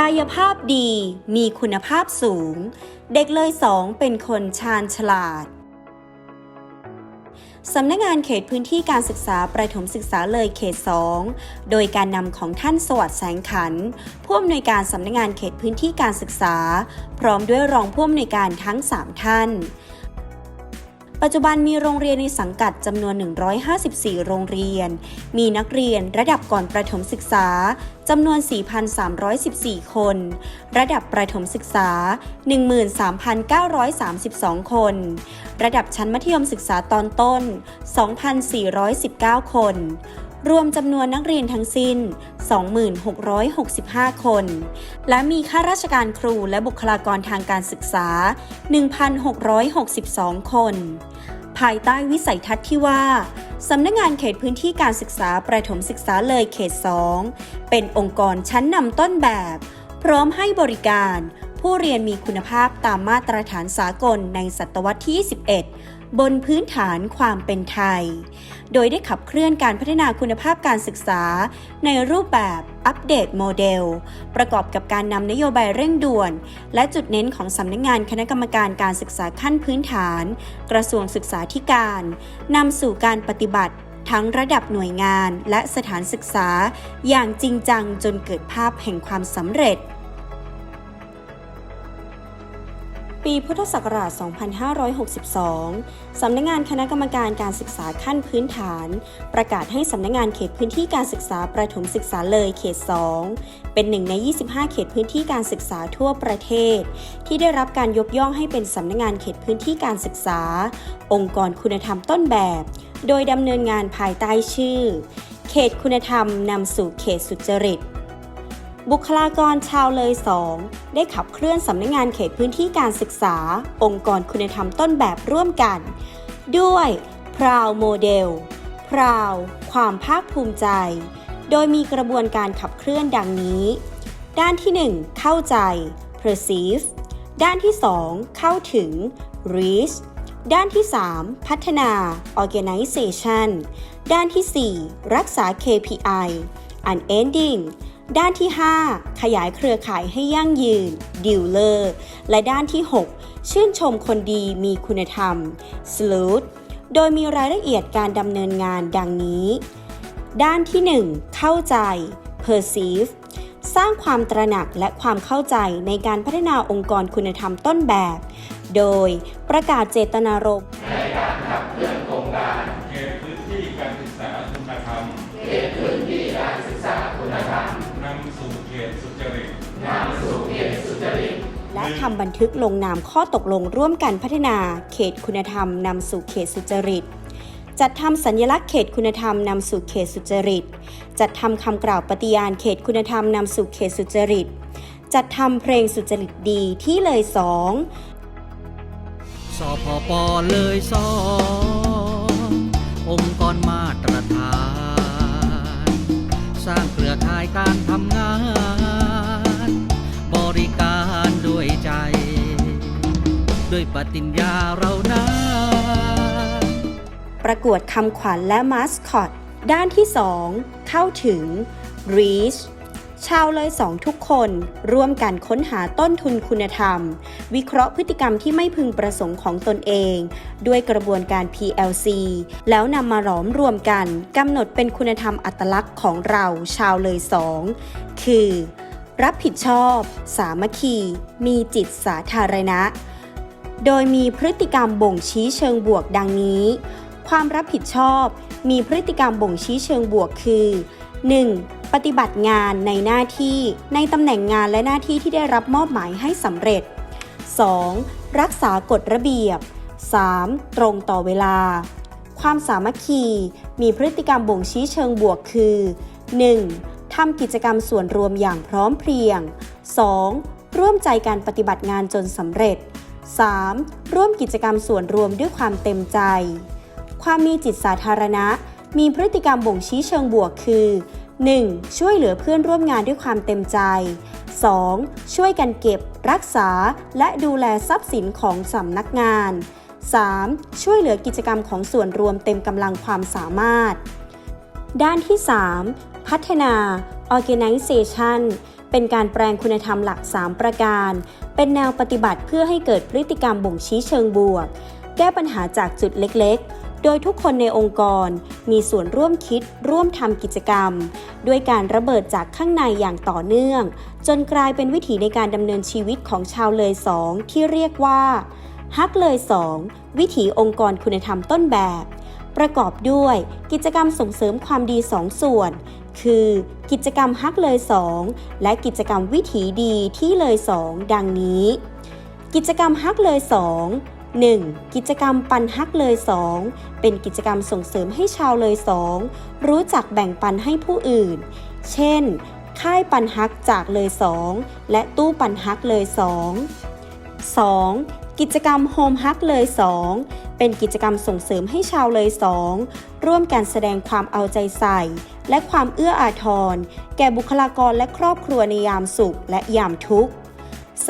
กายภาพดีมีคุณภาพสูง เด็กเลยสองเป็นคนชาญฉลาดสำนักงานเขตพื้นที่การศึกษาประถมศึกษาเลยเขต 2 โดยการนำของท่านสวัสดิ์แสงขัน ผู้อำนวยการสำนักงานเขตพื้นที่การศึกษา พร้อมด้วยรองผู้อำนวยการทั้ง 3 ท่าน ปัจจุบันมีโรงเรียนในสังกัดจำนวน 154 โรงเรียน มีนักเรียนระดับก่อนประถมศึกษาจำนวน 4,314 คน ระดับประถมศึกษา 13,932 คน ระดับชั้นมัธยมศึกษาตอนต้น 2,419 คน รวมจำนวนนักเรียนทั้งสิ้น 2665 คน และมีข้าราชการครูและบุคลากรทางการศึกษา 1,662 คน ภายใต้วิสัยทัศน์ที่ว่าสำนักงานเขตพื้นที่การศึกษาประถมศึกษาเลยเขต 2 เป็นองค์กรชั้นนำต้นแบบ พร้อมให้บริการ ผู้เรียนมีคุณภาพตามมาตรฐานสากลในศตวรรษที่ 21 บนพื้นฐานความเป็นไทย โดยได้ขับเคลื่อนการพัฒนาคุณภาพการศึกษา ในรูปแบบอัปเดตโมเดล ประกอบกับการนำนโยบายเร่งด่วน และจุดเน้นของสำนักงานคณะกรรมการการศึกษาขั้นพื้นฐาน กระทรวงศึกษาธิการนำสู่การปฏิบัติทั้งระดับหน่วยงานและสถานศึกษา อย่างจริงจังจนเกิดภาพแห่งความสำเร็จ ปีพุทธศักราช 2562 สำนักงานคณะกรรมการการศึกษาขั้นพื้นฐาน ประกาศให้สำนักงานเขตพื้นที่การศึกษาประถมศึกษาเลยเขต 2 เป็นหนึ่งใน 25 เขตพื้นที่การศึกษาทั่วประเทศ ที่ได้รับการยกย่องให้เป็นสำนักงานเขตพื้นที่การศึกษา องค์กรคุณธรรมต้นแบบ โดยดำเนินงานภายใต้ชื่อ เขตคุณธรรมนำสู่เขตสุจริต บุคลากรชาวเลย2ได้ขับเคลื่อนสำนักงานเขตพื้นที่การศึกษา องค์กรคุณธรรมต้นแบบร่วมกัน ด้วยพราวโมเดลพราว ความภาคภูมิใจ โดยมีกระบวนการขับเคลื่อนดังนี้ ด้านที่ 1 เข้าใจ perceive ด้านที่ 2 เข้าถึง reach ด้านที่ 3 พัฒนา organization ด้านที่ 4 รักษา KPI unending ด้านที่ 5 ขยายเครือข่ายให้ยั่งยืน Dealer และด้านที่ 6 ชื่นชมคนดีมีคุณธรรม Sleuth โดยมีรายละเอียดการดำเนินงานดังนี้ ด้านที่ 1 เข้าใจ Perceive สร้างความตระหนักและความเข้าใจในการพัฒนาองค์กรคุณธรรมต้นแบบ โดยประกาศเจตนารมณ์ในการขับเคลื่อนโครงการเขตพื้นที่การศึกษาคุณธรรม และทำบันทึกลงนามข้อตกลงร่วมกันพัฒนา เขตคุณธรรมนำสู่เขตสุจริต จัดทำสัญลักษณ์เขตคุณธรรมนำสู่เขตสุจริต จัดทำคำกล่าวปฏิญาณเขตคุณธรรมนำสู่เขตสุจริต จัดทำเพลงสุจริตดีที่เลยสองสพปเลยสององค์กรมาตรฐาน สร้างเครือข่ายการทำงาน ด้วยปฏิญญาเรานั้นประกวดคำขวัญและมาสคอต ด้านที่ 2 เข้าถึง reach ชาวเลยสองทุกคนร่วมกันค้นหาต้นทุนคุณธรรม วิเคราะห์พฤติกรรมที่ไม่พึงประสงค์ของตนเอง ด้วยกระบวนการ PLC แล้วนำมาหลอมรวมกันกำหนดเป็นคุณธรรมอัตลักษณ์ของเราชาวเลยสองคือ รับผิดชอบ สามัคคี มีจิตสาธารณะ โดยมีพฤติกรรมบ่งชี้เชิงบวกดังนี้ ความรับผิดชอบ มีพฤติกรรมบ่งชี้เชิงบวกคือ 1. ปฏิบัติงานในหน้าที่ในตำแหน่งงานและหน้าที่ที่ได้รับมอบหมายให้สำเร็จ 2. รักษากฎระเบียบ 3. ตรงต่อเวลา ความสามัคคี มีพฤติกรรมบ่งชี้เชิงบวกคือ 1. ทำกิจกรรมส่วนรวมอย่างพร้อมเพรียง 2. ร่วมใจการปฏิบัติงานจนสำเร็จ 3. ร่วมกิจกรรมส่วนรวมด้วยความเต็มใจ ความมีจิตสาธารณะ มีพฤติกรรมบ่งชี้เชิงบวกคือ 1. ช่วยเหลือเพื่อนร่วมงานด้วยความเต็มใจ 2. ช่วยกันเก็บ รักษา และดูแลทรัพย์สินของสำนักงาน 3. ช่วยเหลือกิจกรรมของส่วนรวมเต็มกำลังความสามารถ ด้านที่ 3 พัฒนา organization เป็นการแปลงคุณธรรมหลัก 3 ประการ เป็นแนวปฏิบัติเพื่อให้เกิดพฤติกรรมบ่งชี้เชิงบวก แก้ปัญหาจากจุดเล็กๆ โดยทุกคนในองค์กรมีส่วนร่วมคิดร่วมทำกิจกรรม ด้วยการระเบิดจากข้างในอย่างต่อเนื่อง จนกลายเป็นวิถีในการดำเนินชีวิตของชาวเลยสองที่เรียกว่าฮักเลยสองวิถีองค์กรคุณธรรมต้นแบบประกอบด้วยกิจกรรมส่งเสริมความดีสองส่วน คือ กิจกรรมฮักเลยสองและกิจกรรมวิถีดีที่เลยสองดังนี้ กิจกรรมฮักเลยสอง 1. กิจกรรมปันฮักเลยสองเป็นกิจกรรมส่งเสริมให้ชาวเลยสองรู้จักแบ่งปันให้ผู้อื่น เช่น ค่ายปันฮักจากเลยสองและตู้ปันฮักเลยสอง 2. กิจกรรมโฮมฮักเลยสองเป็นกิจกรรมส่งเสริมให้ชาวเลยสองร่วมกันแสดงความเอาใจใส่ และความเอื้ออาทร แก่บุคลากรและครอบครัวในยามสุขและยามทุกข์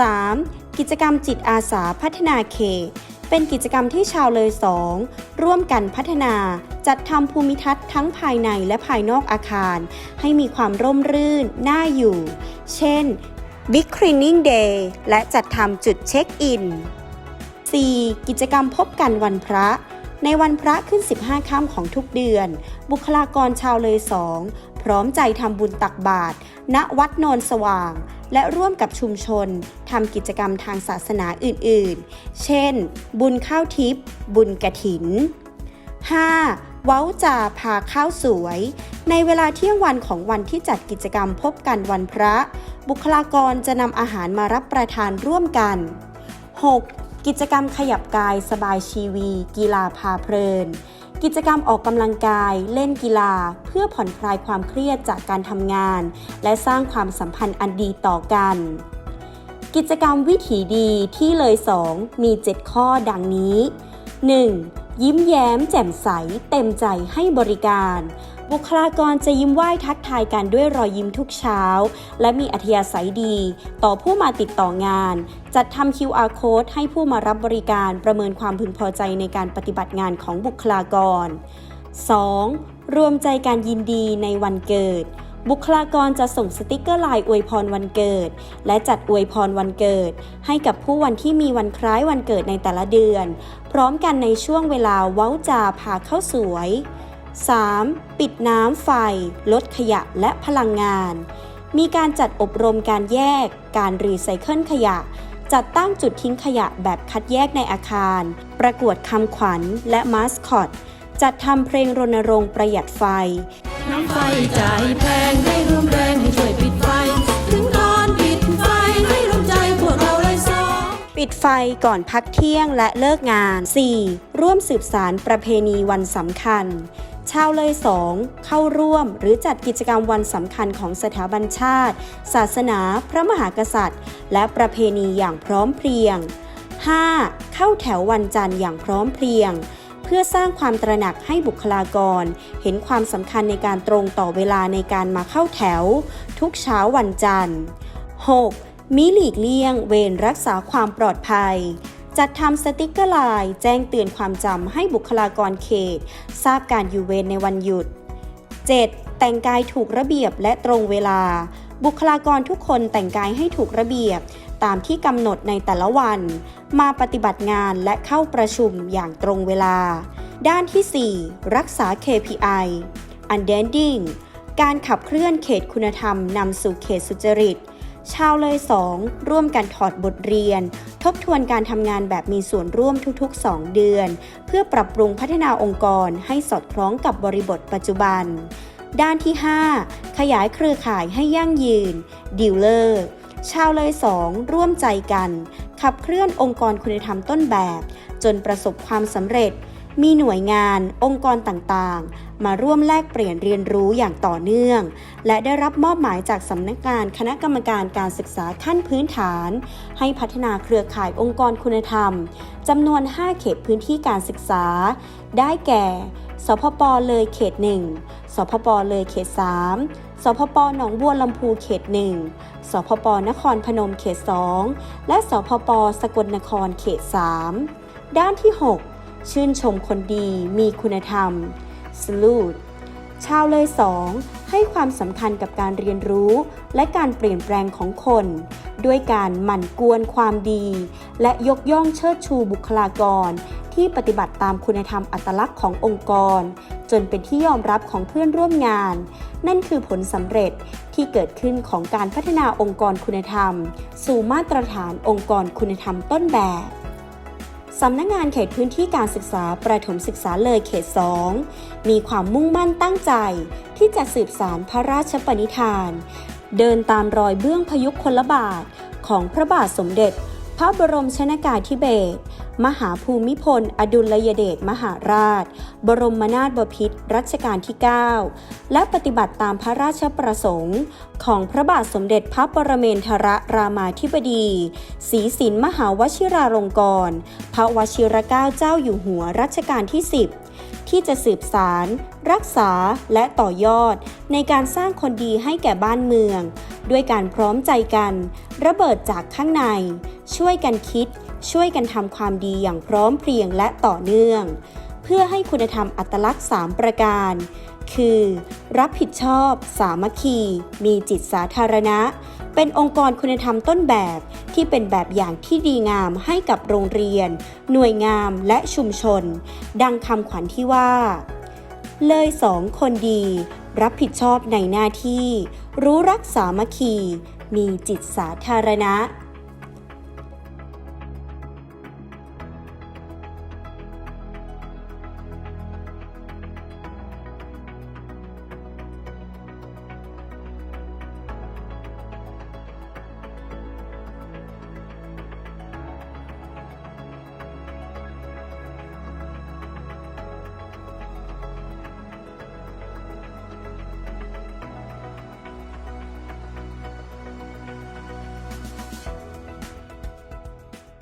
3. กิจกรรมจิตอาสาพัฒนาเขต เป็นกิจกรรมที่ชาวเลยสองร่วมกันพัฒนา จัดทำภูมิทัศน์ทั้งภายในและภายนอกอาคาร ให้มีความร่มรื่น น่าอยู่ เช่น Big Cleaning Day และจัดทำจุดเช็คอิน 4. กิจกรรมพบกันวันพระ ในวันพระขึ้น 15 ค่ำของทุกเดือน บุคลากรชาวเลยสอง พร้อมใจทำบุญตักบาตรณวัดโนนสว่าง และร่วมกับชุมชนทำกิจกรรมทางศาสนาอื่นๆ เช่น บุญข้าวทิพย์บุญกระถิน 5. เว้าจาพาข้าวสวย ในเวลาเที่ยงวันของวันที่จัดกิจกรรมพบกันวันพระ บุคลากรจะนำอาหารมารับประทานร่วมกัน 6. กิจกรรมขยับกายสบายชีวี กีฬาพาเพลิน กิจกรรมออกกำลังกาย เล่นกีฬา เพื่อผ่อนคลายความเครียดจากการทำงาน และสร้างความสัมพันธ์อันดีต่อกัน กิจกรรมวิถีดีที่เลย 2 มี 7 ข้อดังนี้ 1. ยิ้มแย้มแจ่มใสเต็มใจให้บริการ บุคลากรจะยิ้มไหว้ทักทายกันด้วยรอยยิ้มทุกเช้า และมีอัธยาศัยดี ต่อผู้มาติดต่องาน จัดทำ QR code ให้ผู้มารับบริการประเมินความพึงพอใจในการปฏิบัติงานของบุคลากร 2. รวมใจการยินดีในวันเกิด บุคลากรจะส่งสติกเกอร์ไลน์อวยพรวันเกิด และจัดอวยพรวันเกิด ให้กับผู้วันที่มีวันคล้ายวันเกิดในแต่ละเดือน พร้อมกันในช่วงเวลาเว้าจาพาเข้าสวย 3. ปิดน้ำไฟ ลดขยะและพลังงาน มีการจัดอบรมการแยก การรีไซเคิลขยะ จัดตั้งจุดทิ้งขยะแบบคัดแยกในอาคาร ประกวดคำขวัญและมาสคอต จัดทำเพลงรณรงค์ประหยัดไฟ น้ำไฟจ่ายแพงให้ร่วมแรงให้ช่วยปิดไฟ ถึงตอนปิดไฟให้ร่วมใจพวกเราเลยสองปิดไฟก่อนพักเที่ยงและเลิกงาน 4. ร่วมสืบสารประเพณีวันสำคัญ ชาวเลย2เข้าร่วมหรือจัดกิจกรรมวันสำคัญของสถาบันชาติ ศาสนา พระมหากษัตริย์ และประเพณีอย่างพร้อมเพรียง 5. เข้าแถววันจันทร์อย่างพร้อมเพรียง เพื่อสร้างความตระหนักให้บุคลากร เห็นความสำคัญในการตรงต่อเวลาในการมาเข้าแถว ทุกเช้าวันจันทร์ 6. มิหลีกเลี่ยงเวรรักษาความปลอดภัย จัดทำสติกเกอร์ไลน์แจ้งเตือนความจำให้บุคลากรเขต ทราบการอยู่เวรในวันหยุด 7. แต่งกายถูกระเบียบและตรงเวลา บุคลากรทุกคนแต่งกายให้ถูกระเบียบ ตามที่กำหนดในแต่ละวัน มาปฏิบัติงานและเข้าประชุมอย่างตรงเวลา ด้านที่ 4 รักษา KPI Unending การขับเคลื่อนเขตคุณธรรมนำสู่เขตสุจริต ชาวเลย2ร่วมกันถอดบทเรียน ทบทวนการทำงานแบบมีส่วนร่วมทุกๆ 2 เดือน เพื่อปรับปรุงพัฒนาองค์กรให้สอดคล้องกับบริบทปัจจุบัน ด้านที่ 5 ขยายเครือข่ายให้ยั่งยืนดีลเลอร์ชาวเลย2ร่วมใจกัน ขับเคลื่อนองค์กรคุณธรรมต้นแบบ จนประสบความสำเร็จ มีหน่วยงานองค์กรต่างๆ มาร่วมแลกเปลี่ยนเรียนรู้อย่างต่อเนื่อง และได้รับมอบหมายจากสำนักงานคณะกรรมการการศึกษาขั้นพื้นฐาน ให้พัฒนาเครือข่ายองค์กรคุณธรรมจำนวน 5 เขตพื้นที่การศึกษา ได้แก่ สพปเลยเขต 1 สพปเลยเขต 3 สพปหนองบัวลำพูเขต 1 สพปนครพนมเขต 2 และสพปสกลนครเขต 3 ด้านที่ 6 ชื่นชมคนดีมีคุณธรรม salute ชาวเลยสองให้ความสำคัญกับการเรียนรู้ และการเปลี่ยนแปลงของคน ด้วยการหมั่นกวนความดี และยกย่องเชิดชูบุคลากร ที่ปฏิบัติตามคุณธรรมอัตลักษณ์ขององค์กร จนเป็นที่ยอมรับของเพื่อนร่วมงาน นั่นคือผลสำเร็จที่เกิดขึ้นของการพัฒนาองค์กรคุณธรรม สู่มาตรฐานองค์กรคุณธรรมต้นแบบ สำนักงานเขตพื้นที่การศึกษาประถมศึกษาเลยเขต 2 มีความมุ่งมั่นตั้งใจ ที่จะสืบสารพระราชปณิธาน เดินตามรอยเบื้องพยุคลบาท ของพระบาทสมเด็จ พระบรมชนากาธิเบศร มหาภูมิพล อดุลยเดชมหาราช บรมนาถบพิตรรัชกาลที่ 9 และปฏิบัติตามพระราชประสงค์ ของพระบาทสมเด็จพระปรเมนทรรามาธิบดีศรีสินมหาวชิราลงกรณ์พระวชิรเกล้าเจ้าอยู่หัวรัชกาลที่ 10 ที่จะสืบสาร รักษาและต่อยอด ในการสร้างคนดีให้แก่บ้านเมือง ด้วยการพร้อมใจกัน ระเบิดจากข้างใน ช่วยกันคิด ช่วยกันทำความดีอย่างพร้อมเพรียงและต่อเนื่อง เพื่อให้คุณธรรมอัตลักษณ์ 3 ประการ คือ รับผิดชอบ สามัคคี มีจิตสาธารณะ เป็นองค์กรคุณธรรมต้นแบบที่เป็นแบบอย่างที่ดีงามให้กับโรงเรียน หน่วยงามและชุมชน ดังคำขวัญที่ว่า เลยสองคนดี รับผิดชอบในหน้าที่ รู้รักสามัคคี มีจิตสาธารณะ